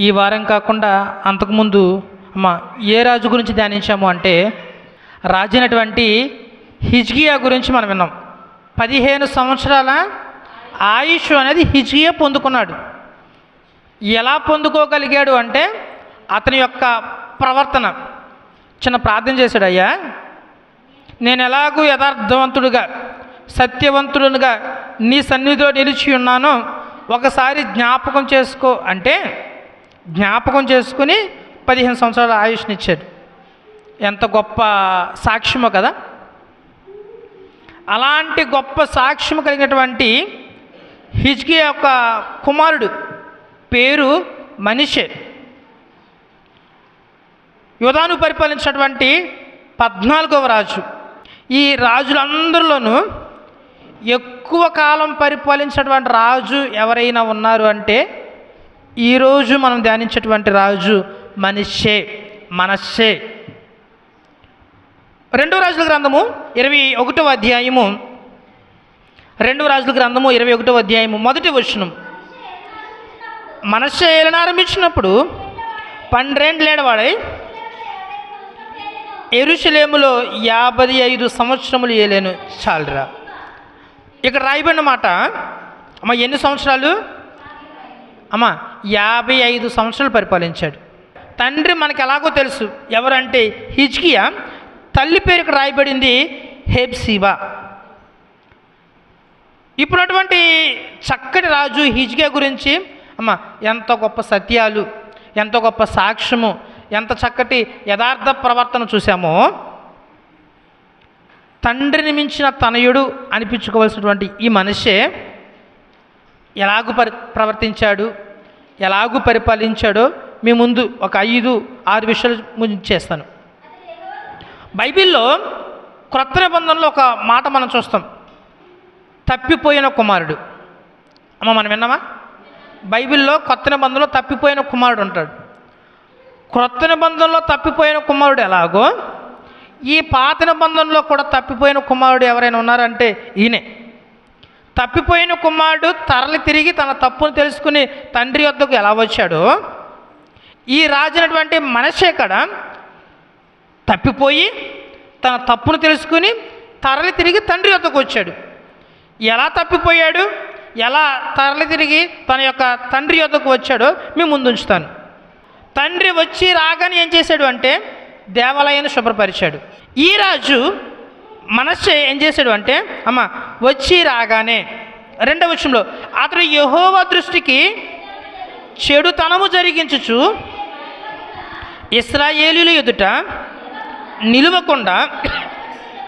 ఈ వారం కాకుండా అంతకుముందు అమ్మ ఏ రాజు గురించి ధ్యానించాము అంటే రాజైనటువంటి హిజ్గియా గురించి మనం విన్నాం. పదిహేను సంవత్సరాల ఆయుష్ అనేది హిజ్గియా పొందుకున్నాడు. ఎలా పొందుకోగలిగాడు అంటే అతని యొక్క ప్రవర్తన. చిన్న ప్రార్థన చేశాడు అయ్యా నేను ఎలాగూ యథార్థవంతుడుగా సత్యవంతుడుగా నీ సన్నిధిలో నిలిచి ఉన్నానో ఒకసారి జ్ఞాపకం చేసుకో. అంటే జ్ఞాపకం చేసుకుని పదిహేను సంవత్సరాల ఆయుష్నిచ్చాడు. ఎంత గొప్ప సాక్ష్యమో కదా. అలాంటి గొప్ప సాక్ష్యం కలిగినటువంటి హిజ్కి యొక్క కుమారుడు పేరు మనిషే. యుధాను పరిపాలించినటువంటి పద్నాలుగవ రాజు. ఈ రాజులందరిలోనూ ఎక్కువ కాలం పరిపాలించినటువంటి రాజు ఎవరైనా ఉన్నారు అంటే ఈరోజు మనం ధ్యానించేటువంటి రాజు మనిషే మనస్సే రెండవ రాజుల గ్రంథము ఇరవై ఒకటవ అధ్యాయము. రెండో రాజుల గ్రంథము ఇరవై ఒకటో అధ్యాయము మొదటి వచనం. ఆరంభించినప్పుడు పన్నెండు పన్నెండేడవాడై ఎరుషులేములో యాభై ఐదు సంవత్సరములు ఏలేను చాలరా. ఇక్కడ రాయబడిన మాట అమ్మ ఎన్ని సంవత్సరాలు? అమ్మ యాభై ఐదు సంవత్సరాలు పరిపాలించాడు. తండ్రి మనకు ఎలాగో తెలుసు ఎవరంటే హిజ్కియా తల్లి పేరుకు రాయబడింది హెబ్సిబా. ఇప్పుడున్నటువంటి చక్కటి రాజు హిజ్కియా గురించి అమ్మ ఎంత గొప్ప సత్యాలు ఎంత గొప్ప సాక్ష్యము ఎంత చక్కటి యథార్థ ప్రవర్తన చూసామో తండ్రిని మించిన తనయుడు అనిపించుకోవాల్సినటువంటి ఈ మనిషే ఎలాగు పరి ప్రవర్తించాడు? ఎలాగూ పరిపాలించాడో మీ ముందు ఒక ఐదు ఆరు విషయాలు ముందు చేస్తాను. బైబిల్లో క్రొత్త నిబంధనలో ఒక మాట మనం చూస్తాం. తప్పిపోయిన కుమారుడు. అమ్మ మనం విన్నామా? బైబిల్లో కొత్త నిబంధనలో తప్పిపోయిన కుమారుడు ఉంటాడు క్రొత్త నిబంధనలో తప్పిపోయిన కుమారుడు ఎలాగో ఈ పాత నిబంధనలో కూడా తప్పిపోయిన కుమారుడు ఎవరైనా ఉన్నారంటే ఈయనే. తప్పిపోయిన కుమారుడు తరలి తిరిగి తన తప్పును తెలుసుకుని తండ్రి వద్దకు ఎలా వచ్చాడో? ఈ రాజునటువంటి మనషే ఇక్కడ తప్పిపోయి తన తప్పును తెలుసుకుని తరలి తిరిగి తండ్రి వద్దకు వచ్చాడు. ఎలా తప్పిపోయాడు? ఎలా తరలి తిరిగి తన యొక్క తండ్రి వద్దకు వచ్చాడో మేము ముందు ఉంచుతాను. తండ్రి వచ్చి రాగానే ఏం చేశాడు అంటే దేవాలయాన్ని శుభ్రపరిచాడు. ఈ రాజు మనస్సు ఏం చేశాడు అంటే అమ్మ వచ్చి రాగానే రెండవ విషయంలో అతడు యహోవ దృష్టికి చెడుతనము జరిగించుచు ఇస్రాయేలీల ఎదుట నిలువకుండా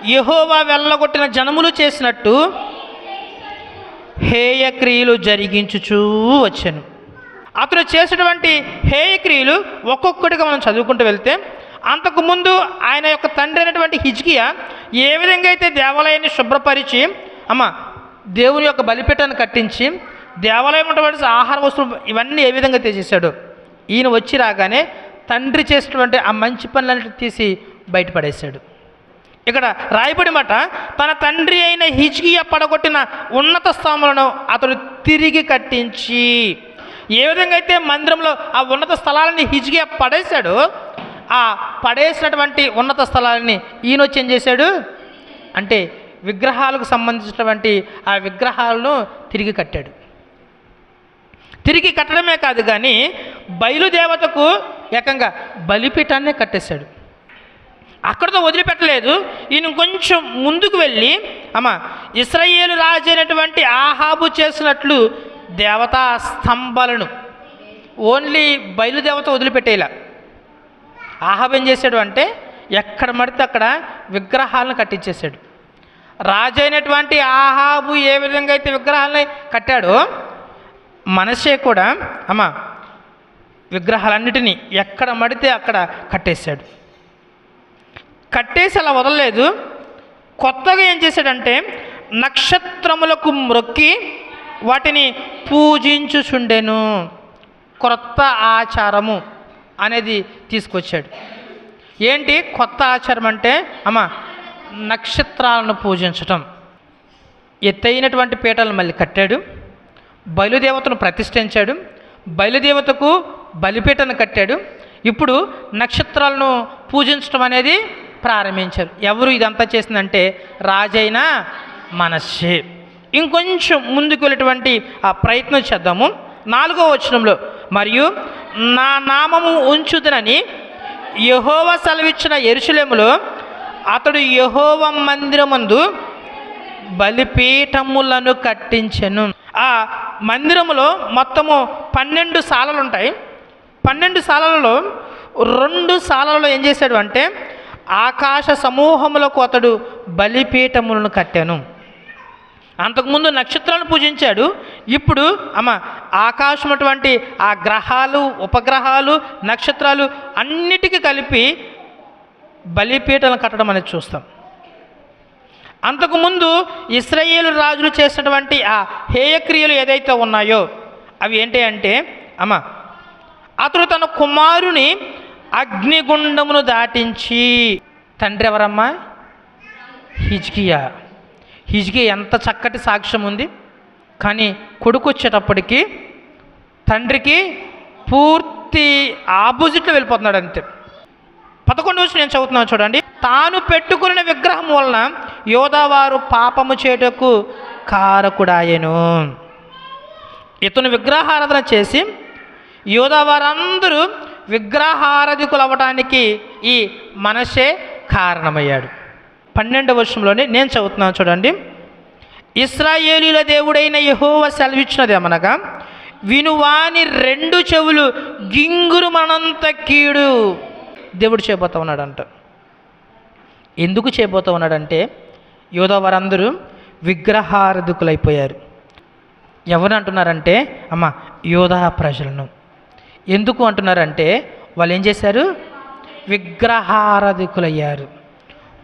యహోవా వెళ్ళగొట్టిన జనములు చేసినట్టు హేయక్రియలు జరిగించుచూ వచ్చాను. అతను చేసినటువంటి హేయక్రియలు ఒక్కొక్కటిగా మనం చదువుకుంటూ వెళ్తే అంతకుముందు ఆయన యొక్క తండ్రి అయినటువంటి హిజ్కియా ఏ విధంగా అయితే దేవాలయాన్ని శుభ్రపరిచి అమ్మ దేవుని యొక్క బలిపీఠాన్ని కట్టించి దేవాలయం ఉన్నటువంటి ఆహార వస్తువులు ఇవన్నీ ఏ విధంగా తీసేశాడు? ఈయన వచ్చి రాగానే తండ్రి చేసినటువంటి ఆ మంచి పనులన్నిటి తీసి బయటపడేశాడు. ఇక్కడ రాయబడి మాట తన తండ్రి అయిన హిజ్కియా పడగొట్టిన ఉన్నత స్థానములను అతడు తిరిగి కట్టించి ఏ విధంగా అయితే మందిరంలో ఆ ఉన్నత స్థలాలని హిజ్కియా పడేశాడో ఆ పడేసినటువంటి ఉన్నత స్థలాలని ఈయన వచ్చి ఏం చేశాడు? అంటే విగ్రహాలకు సంబంధించినటువంటి ఆ విగ్రహాలను తిరిగి కట్టాడు. తిరిగి కట్టడమే కాదు కానీ బయలుదేవతకు ఏకంగా బలిపీఠాన్నే కట్టేశాడు. అక్కడితో వదిలిపెట్టలేదు. ఈయన కొంచెం ముందుకు వెళ్ళి అమ్మ ఇస్రయేలు రాజు అయినటువంటి ఆహాబు చేసినట్లు దేవతా స్తంభాలను ఓన్లీ బయలుదేవత వదిలిపెట్టేలా. ఆహాబు చేశాడు అంటే ఎక్కడ మడితే అక్కడ విగ్రహాలను కట్టించేశాడు. రాజు అయినటువంటి ఆహాబు ఏ విధంగా అయితే విగ్రహాలని కట్టాడో మనసే కూడా అమ్మ విగ్రహాలన్నిటినీ ఎక్కడ మడితే అక్కడ కట్టేశాడు. కట్టేసి అలా వదలలేదు. కొత్తగా ఏం చేశాడంటే నక్షత్రములకు మ్రొక్కి వాటిని పూజించుచుండెను. క్రొత్త ఆచారము. అనేది తీసుకొచ్చాడు. ఏంటి? కొత్త ఆచారం అంటే అమ్మ నక్షత్రాలను పూజించటం. ఎత్తైనటువంటి పీటలను మళ్ళీ కట్టాడు. బయలుదేవతను ప్రతిష్ఠించాడు. బయలుదేవతకు బలిపీటను కట్టాడు. ఇప్పుడు నక్షత్రాలను పూజించడం అనేది ప్రారంభించారు. ఎవరు ఇదంతా చేసిందంటే రాజైన మనస్సే ఇంకొంచెం ముందుకు వెళ్ళేటువంటి ఆ ప్రయత్నం చేద్దాము. నాలుగో వచనంలో మరియు నా నామము ఉంచుదనని యహోవ సెలవిచ్చిన ఎరుసలేములో అతడు యహోవ మందిరమందు బలిపీఠములను కట్టించెను. ఆ మందిరములో మొత్తము పన్నెండు సాలలు ఉంటాయి పన్నెండు సాలలలో రెండు సాలలలో ఏం చేశాడు అంటే ఆకాశ సమూహములకు అతడు బలిపీఠములను కట్టాను. అంతకుముందు నక్షత్రాలను పూజించాడు. ఇప్పుడు అమ్మ ఆకాశం అటువంటి ఆ గ్రహాలు ఉపగ్రహాలు నక్షత్రాలు అన్నిటికీ కలిపి బలిపీటలను కట్టడం అనేది చూస్తాం. అంతకుముందు ఇస్రాయేలు రాజులు చేసినటువంటి ఆ హేయక్రియలు ఏదైతే ఉన్నాయో అవి ఏంటి అంటే అమ్మ అతడు తన కుమారుని అగ్నిగుండమును దాటించి తండ్రి ఎవరమ్మా? హిజ్కియా. హిజ్కి ఎంత చక్కటి సాక్ష్యం ఉంది. కానీ కొడుకు వచ్చేటప్పటికి తండ్రికి పూర్తి ఆపోజిట్లో వెళ్ళిపోతున్నాడు అంతే. పదకొండు వచ్చి నేను చదువుతున్నాను చూడండి. తాను పెట్టుకున్న విగ్రహం వలన యోధావారు పాపము చేటకు కారకుడాయను. ఇతను విగ్రహారాధన చేసి యోధావారందరూ విగ్రహారధికులు అవ్వడానికి ఈ మనసే కారణమయ్యాడు. పన్నెండవ వర్షంలోనే నేను చదువుతున్నాను చూడండి. ఇస్రాయేలీల దేవుడైన యహోవ సెలవిచ్చినదేమనగా వినువాని రెండు చెవులు గింగురు మనంత కీడు. దేవుడు చేయబోతా ఉన్నాడంట. ఎందుకు చేయబోతా ఉన్నాడంటే యోధ వారందరూ విగ్రహారధికులైపోయారు. ఎవరు అంటున్నారంటే అమ్మ యోధా ప్రజలను. ఎందుకు అంటున్నారంటే వాళ్ళు ఏం చేశారు? విగ్రహారధికులయ్యారు.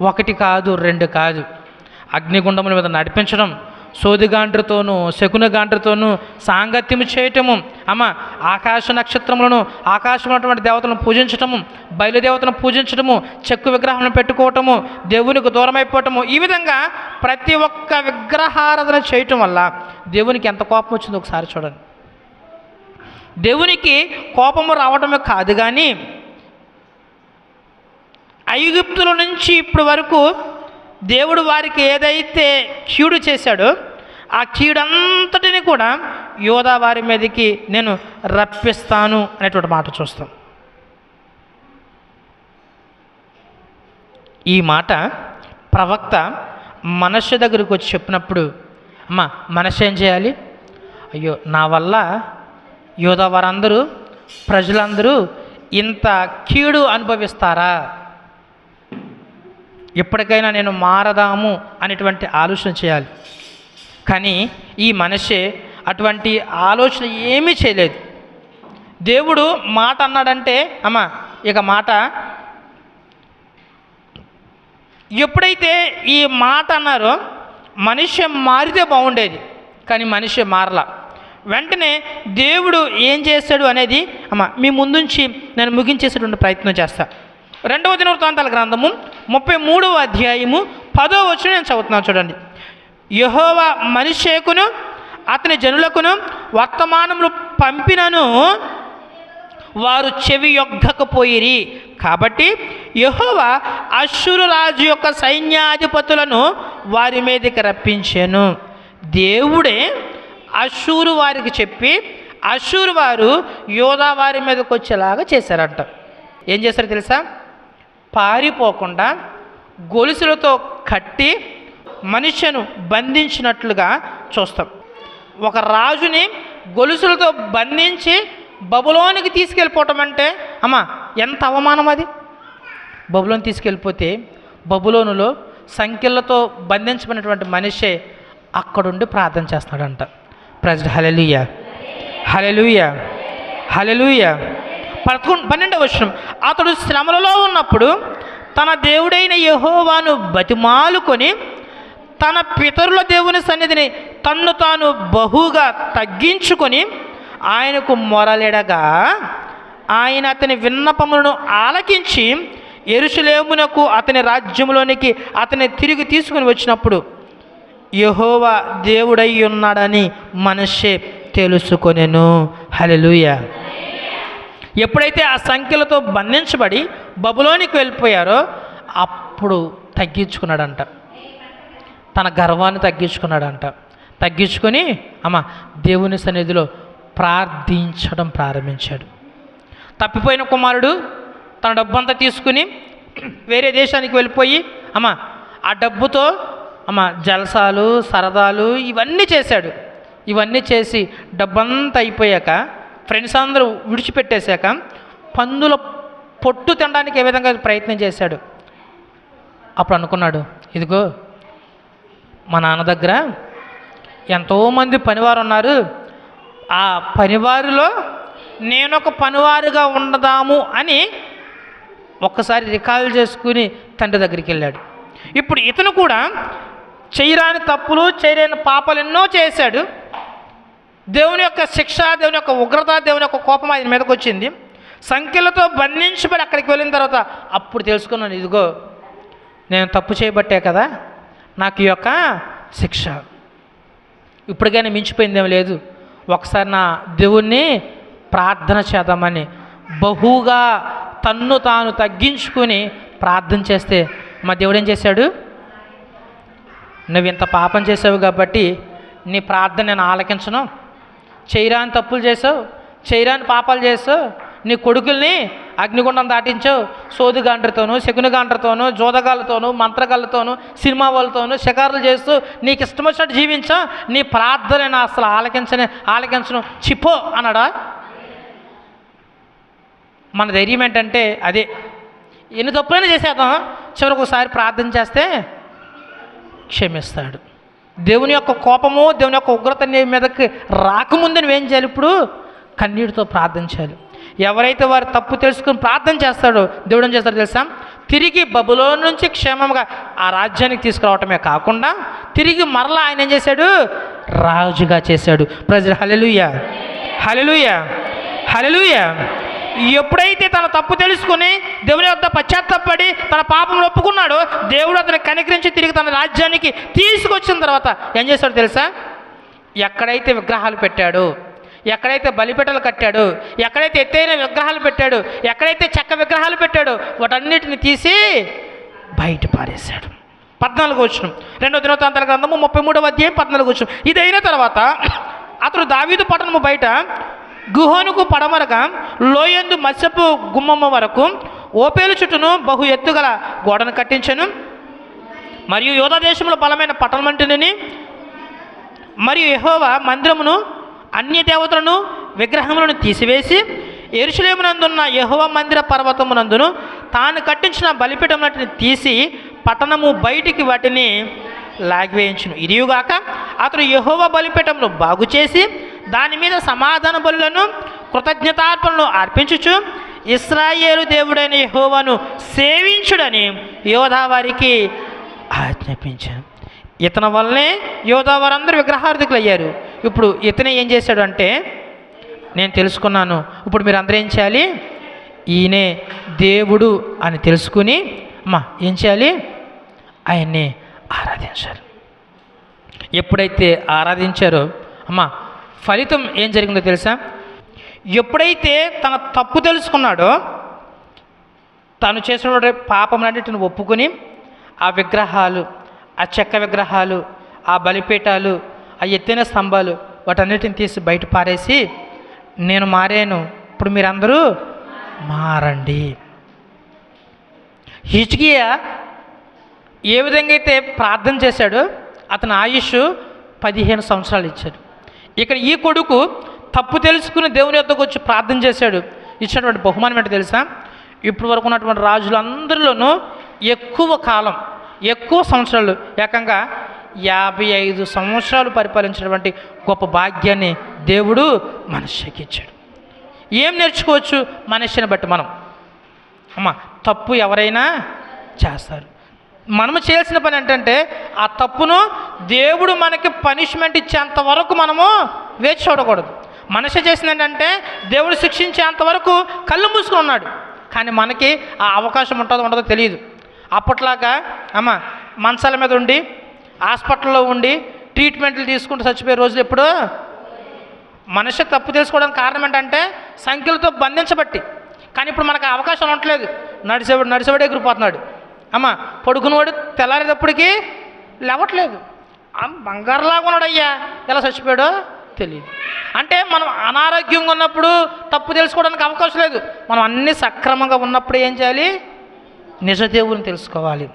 ఒకటి కాదు రెండు కాదు. అగ్నిగుండముల మీద నడిపించడం సోదిగాండ్రితోనూ శకునగాండ్రితోనూ సాంగత్యం చేయటము అమ్మ ఆకాశ నక్షత్రములను ఆకాశమైనటువంటి దేవతలను పూజించటము బయలుదేవతను పూజించటము చెక్కు విగ్రహాలను పెట్టుకోవటము దేవునికి దూరమైపోవటము ఈ విధంగా ప్రతి ఒక్క విగ్రహారాధన చేయటం వల్ల దేవునికి ఎంత కోపం వచ్చిందో ఒకసారి చూడండి. దేవునికి కోపము రావటమే కాదు కానీ ఐగుప్తుల నుంచి ఇప్పటి వరకు దేవుడు వారికి ఏదైతే కీడు చేశాడో ఆ కీడంతటిని కూడా యోధా వారి మీదకి నేను రప్పిస్తాను అనేటువంటి మాట చూస్తాం. ఈ మాట ప్రవక్త మనస్సు దగ్గరికి వచ్చి చెప్పినప్పుడు అమ్మ మనస్సు ఏం చేయాలి? అయ్యో నా వల్ల యోధా వారందరూ ప్రజలందరూ ఇంత కీడు అనుభవిస్తారా? ఎప్పటికైనా నేను మారదాము అనేటువంటి ఆలోచన చేయాలి. కానీ ఈ మనిషే అటువంటి ఆలోచన ఏమీ చేయలేదు. దేవుడు మాట అన్నాడంటే అమ్మ ఇక మాట ఎప్పుడైతే ఈ మాట అన్నారో మనిషి మారితే బాగుండేది కానీ మనిషి మారలా. వెంటనే దేవుడు ఏం చేస్తాడు అనేది అమ్మ మీ ముందుంచి నేను ముగించేసేటువంటి ప్రయత్నం చేస్తా. రెండవ దినవృత్తాంతాల గ్రంథము ముప్పై మూడవ అధ్యాయము పదో వచ్చిన నేను చదువుతున్నాను చూడండి. యహోవా మనిషేకును అతని జనులకును వర్తమానములు పంపినను వారు చెవి యొగ్గకపోయిరి కాబట్టి యహోవా అశ్వరు రాజు యొక్క సైన్యాధిపతులను వారి మీదకి రప్పించాను. దేవుడే అశ్షూరు వారికి చెప్పి అశ్షూరు వారు యోధా వారి మీదకి వచ్చేలాగా చేశారంట. ఏం చేశారు తెలుసా? పారిపోకుండా గొలుసులతో కట్టి మనిషిను బంధించినట్లుగా చూస్తాం. ఒక రాజుని గొలుసులతో బంధించి బబులోనికి తీసుకెళ్ళిపోవటం అంటే అమ్మా ఎంత అవమానం అది? బబులోని తీసుకెళ్ళిపోతే బబులోనులో సంఖ్యలతో బంధించబడినటువంటి మనిషే అక్కడుండి ప్రార్థన చేస్తాడంట. ప్రజలు హలలుయ హలలుయ హలలుయ పదకొండు పన్నెండవ వర్షం అతడు శ్రమలలో ఉన్నప్పుడు తన దేవుడైన యహోవాను బతిమాలుకొని తన పితరుల దేవుని సన్నిధిని తన్ను తాను బహుగా తగ్గించుకొని ఆయనకు మొరలెడగా ఆయన అతని విన్నపములను ఆలకించి ఎరుసలేమునకు అతని రాజ్యంలోనికి అతని తిరిగి తీసుకుని వచ్చినప్పుడు యహోవా దేవుడై ఉన్నాడని మనషే తెలుసుకొనెను. హల్లెలూయా. ఎప్పుడైతే ఆ సంఖ్యలతో బంధించబడి బబులోనికి వెళ్ళిపోయారో అప్పుడు తగ్గించుకున్నాడంట. తన గర్వాన్ని తగ్గించుకున్నాడంట. తగ్గించుకొని అమ్మ దేవుని సన్నిధిలో ప్రార్థించడం ప్రారంభించాడు. తప్పిపోయిన కుమారుడు తన డబ్బంతా తీసుకుని వేరే దేశానికి వెళ్ళిపోయి అమ్మ ఆ డబ్బుతో అమ్మ జలసాలు సరదాలు ఇవన్నీ చేశాడు. ఇవన్నీ చేసి డబ్బంతా అయిపోయాక ఫ్రెండ్స్ అందరూ విడిచిపెట్టేశాక పందుల పొట్టు తినడానికి ఏ విధంగా ప్రయత్నం చేశాడు? అప్పుడు అనుకున్నాడు ఇదిగో మా నాన్న దగ్గర ఎంతోమంది పనివారు ఉన్నారు. ఆ పనివారిలో నేను ఒక పనివారుగా ఉండదాము అని ఒక్కసారి రికాల్ చేసుకుని తండ్రి దగ్గరికి వెళ్ళాడు. ఇప్పుడు ఇతను కూడా చేయరాని తప్పులు చేయలేని పాపాలు ఎన్నో చేశాడు. దేవుని యొక్క శిక్ష దేవుని యొక్క ఉగ్రత దేవుని యొక్క కోపం ఆయన మీదకి వచ్చింది. సంఖ్యలతో బంధించబడి అక్కడికి వెళ్ళిన తర్వాత అప్పుడు తెలుసుకున్నాను ఇదిగో నేను తప్పు చేయబట్టే కదా నాకు ఈ యొక్క శిక్ష. ఇప్పటికైనా మించిపోయిందేం లేదు. ఒకసారి నా దేవుణ్ణి ప్రార్థన చేద్దామని బహుగా తన్ను తాను తగ్గించుకుని ప్రార్థన చేస్తే మా దేవుడు ఏం చేశాడు? నువ్వు ఇంత పాపం చేసావు కాబట్టి నీ ప్రార్థన నేను ఆలకించను. చేయరాని తప్పులు చేసావు చేయరాని పాపాలు చేసావు నీ కొడుకుల్ని అగ్నిగుండం దాటించావు సోదుగాండ్రతోనూ శకునిగాండ్రతోనూ జోదగాళ్ళతోనూ మంత్రగాళ్ళతోనూ సినిమా వాళ్ళతోనూ షికారులు చేస్తూ నీకు ఇష్టం వచ్చినట్టు జీవించా నీ ప్రార్థన అసలు ఆలకించని ఆలకించను. చిపో అన్నాడా? మన ధైర్యం ఏంటంటే అదే. ఎన్ని తప్పులైనా చేసేద్దాం. చివరికి ఒకసారి ప్రార్థన చేస్తే క్షమిస్తాడు. దేవుని యొక్క కోపము దేవుని యొక్క ఉగ్రత నీ మీదకి రాకముందు నువ్వేం చేయాలి ఇప్పుడు? కన్నీటితో ప్రార్థించాలి ఎవరైతే వారు తప్పు తెలుసుకుని ప్రార్థన చేస్తాడో దేవుడు ఏం చేస్తాడో తెలుసా? తిరిగి బబులో నుంచి క్షేమంగా ఆ రాజ్యానికి తీసుకురావటమే కాకుండా తిరిగి మరలా ఆయన ఏం చేశాడు? రాజుగా చేశాడు. ప్రజలు హలెలుయ హలెలుయ హలెలుయ ఎప్పుడైతే తన తప్పు తెలుసుకుని దేవుని యొక్క పశ్చాత్తపడి తన పాపం ఒప్పుకున్నాడో దేవుడు అతను కనికరించి తిరిగి తన రాజ్యానికి తీసుకొచ్చిన తర్వాత ఏం చేశాడో తెలుసా? ఎక్కడైతే విగ్రహాలు పెట్టాడో ఎక్కడైతే బలిపెట్టలు కట్టాడో ఎక్కడైతే ఎత్తైన విగ్రహాలు పెట్టాడో ఎక్కడైతే చెక్క విగ్రహాలు పెట్టాడో వాటన్నిటిని తీసి బయట పారేశాడు. పద్నాలుగు వచ్చిన రెండో దినోత్తాంతాల గ్రంథము ముప్పై మూడవ అధ్యాయం పద్నాలుగు వచ్చిన ఇది అయిన తర్వాత అతడు దావీదు పట్టణము బయట గుహనుకు పడమరగా లోయందు మత్స్యపు గుమ్మమ్మ వరకు ఓపేలు చుట్టూను బహు ఎత్తుగల గోడను కట్టించను. మరియు యోధా దేశంలో బలమైన పట్టణమంటిని మరియు యహోవా మందిరమును అన్య దేవతలను విగ్రహములను తీసివేసి ఎరుసలేమునందున్న యహోవ మందిర పర్వతమునందును తాను కట్టించిన బలిపీఠమునటిని తీసి పట్టణము బయటికి వాటిని లాగివేయించును. ఇదియుగాక అతడు యహోవ బలిపీఠమును బాగు చేసి దాని మీద సమాధాన బలులను కృతజ్ఞతార్పణలు అర్పించుచు ఇస్రాయేలు దేవుడైన యహోవను సేవించుడని యోధా వారికి ఆజ్ఞాపించాను. ఇతని వల్లనే యోధా వారందరూ విగ్రహార్థికులు అయ్యారు. ఇప్పుడు ఇతనే ఏం చేశాడు అంటే నేను తెలుసుకున్నాను. ఇప్పుడు మీరు అందరూ ఏం చేయాలి? ఈయనే దేవుడు అని తెలుసుకుని అమ్మా ఏం చేయాలి? ఆయన్ని ఆరాధించాలి. ఎప్పుడైతే ఆరాధించారో అమ్మా ఫలితం ఏం జరిగిందో తెలుసా? ఎప్పుడైతే తన తప్పు తెలుసుకున్నాడో తను చేసిన పాపములన్నిటిని ఒప్పుకొని ఆ విగ్రహాలు ఆ చెక్క విగ్రహాలు ఆ బలిపీఠాలు ఆ ఎత్తైన స్తంభాలు వాటన్నిటిని తీసి బయట పారేసి నేను మారాను. ఇప్పుడు మీరందరూ మారండి. హిజ్కియా ఏ విధంగా అయితే ప్రార్థన చేశాడో అతని ఆయుష్ పదిహేను సంవత్సరాలు ఇచ్చాడు. ఇక్కడ ఈ కొడుకు తప్పు తెలుసుకుని దేవుని యొద్దకు వచ్చి ప్రార్థన చేశాడు. ఇచ్చినటువంటి బహుమానం ఏంటో తెలుసా? ఇప్పుడు వరకు ఉన్నటువంటి రాజులందరిలోనూ ఎక్కువ కాలం ఎక్కువ సంవత్సరాలు ఏకంగా యాభై ఐదు సంవత్సరాలు పరిపాలించినటువంటి గొప్ప భాగ్యాన్ని దేవుడు మనిషికి ఇచ్చాడు. ఏం నేర్చుకోవచ్చు? మనిషిని బట్టి మనం. అమ్మ తప్పు ఎవరైనా చేస్తారు. మనము చేయాల్సిన పని ఏంటంటే ఆ తప్పును దేవుడు మనకి పనిష్మెంట్ ఇచ్చేంత వరకు మనము వేచి చూడకూడదు. మనిషి చేసింది ఏంటంటే దేవుడు శిక్షించేంత వరకు కళ్ళు మూసుకుని ఉన్నాడు. కానీ మనకి ఆ అవకాశం ఉంటుందో ఉండదో తెలియదు. అప్పట్లాగా అమ్మ మంచాల మీద ఉండి హాస్పిటల్లో ఉండి ట్రీట్మెంట్లు తీసుకుంటూ చచ్చిపోయే రోజులు ఎప్పుడో? మనిషి తప్పు తెలుసుకోవడానికి కారణం ఏంటంటే సంఖ్యలతో బంధించబట్టి. కానీ ఇప్పుడు మనకు అవకాశం ఉండట్లేదు. నడిచేవాడు నడిచేవాడు ఎగిరిపోతున్నాడు. అమ్మ పడుకున్నవాడు తెల్లారేటప్పటికి లేవట్లేదు. బంగారులాగా ఉన్నాడు అయ్యా ఎలా చచ్చిపోయాడో తెలియదు అంటే మనం అనారోగ్యంగా ఉన్నప్పుడు తప్పు తెలుసుకోవడానికి అవకాశం లేదు. మనం అన్ని సక్రమంగా ఉన్నప్పుడు ఏం చేయాలి? నిజదేవుని తెలుసుకోవాలి.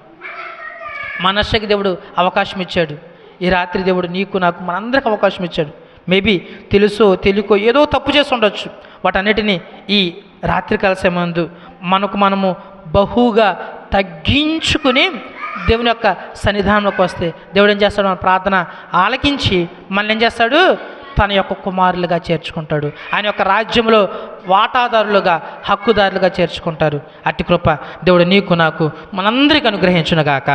మనస్సుకి దేవుడు అవకాశం ఇచ్చాడు. ఈ రాత్రి దేవుడు నీకు నాకు మనందరికి అవకాశం ఇచ్చాడు. మేబీ తెలుసో తెలుకో ఏదో తప్పు చేసి ఉండొచ్చు. వాటన్నిటిని ఈ రాత్రి కలిసే ముందు మనకు మనము బహుగా తగ్గించుకుని దేవుని యొక్క సన్నిధానంలోకి వస్తే దేవుడు ఏం చేస్తాడు? మన ప్రార్థన ఆలకించి మనల్ని ఏం చేస్తాడు? తన యొక్క కుమారులుగా చేర్చుకుంటాడు. ఆయన యొక్క రాజ్యంలో వాటాదారులుగా హక్కుదారులుగా చేర్చుకుంటారు. అట్టి కృప దేవుడు నీకు నాకు మనందరికీ అనుగ్రహించునుగాక.